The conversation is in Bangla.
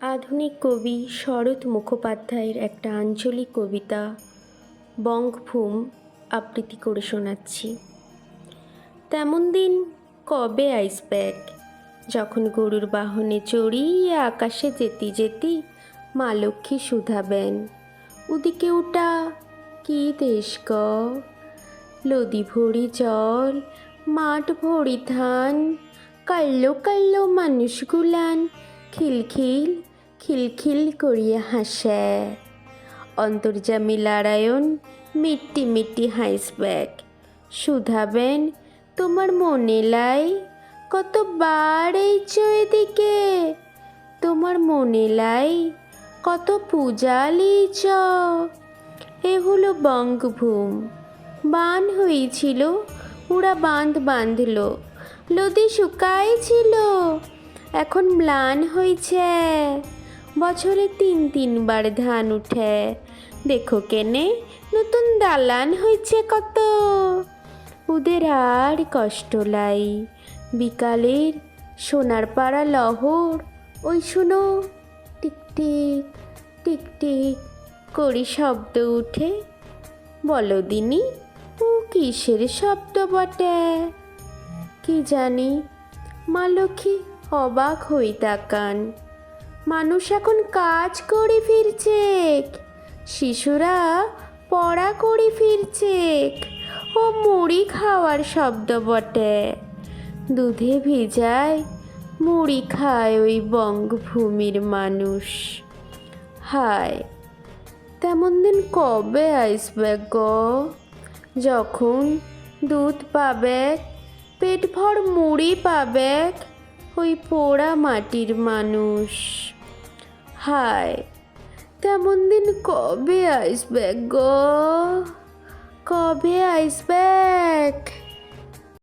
আধুনিক কবি শরৎ মুখোপাধ্যায়ের একটা আঞ্চলিক কবিতা, বঙ্গভূম, আবৃত্তি করে শোনাচ্ছি। তেমন দিন কবে আইসব্যাক যখন গরুর বাহনে চড়িয়ে আকাশে যেতি যেতি মা লক্ষ্মী শুধাবেন, ওদিকে ওটা কি দেশ গ? লদি ভরি জল, মাঠ ভরি ধান, কাল্লো কাল্লো মানুষগুলান খিলখিল খিলখিল করিয়া হাসে। অন্তর্জামী লারায়ণ মিট্টি মিট্টি হাইসব্যাক শুধাবেন তোমার মনে লাই কতবার এই এদিকে তোমার মনে লাই কত পূজা লিচ এ হলো বঙ্গভূম। বান হয়েছিল ওরা বাঁধ বাঁধল, লদি শুকাইছিল, এখন ম্লান হয়েছে বছরে তিন তিনবার ধান উঠে। দেখো কেনে, নতুন দালান হয়েছে কত। ওদের আর কষ্ট লাই। বিকালের সোনার পাড়া লহর, ওই শুনো টিকটিক টিকটিক টিক টিক করি শব্দ উঠে। বলো দিনি, ও কিসের শব্দ বটে? কি জানি, মা লক্ষ্মী অবাক হই তাকান মানুষ এখন কাজ করে ফিরছে। শিশুরা পড়া করে ফিরছে। ও মুড়ি খাওয়ার শব্দ বটে। দুধে ভিজায় মুড়ি খায় ওই বঙ্গভূমির মানুষ। হায়, তেমন দিন কবে আসবে গ? যখন দুধ পাবে, পেট ভর মুড়ি পাবে ওই পোড়া মাটির মানুষ। হায় তেমন দিন কবে আসবে গো? কবে আসবে?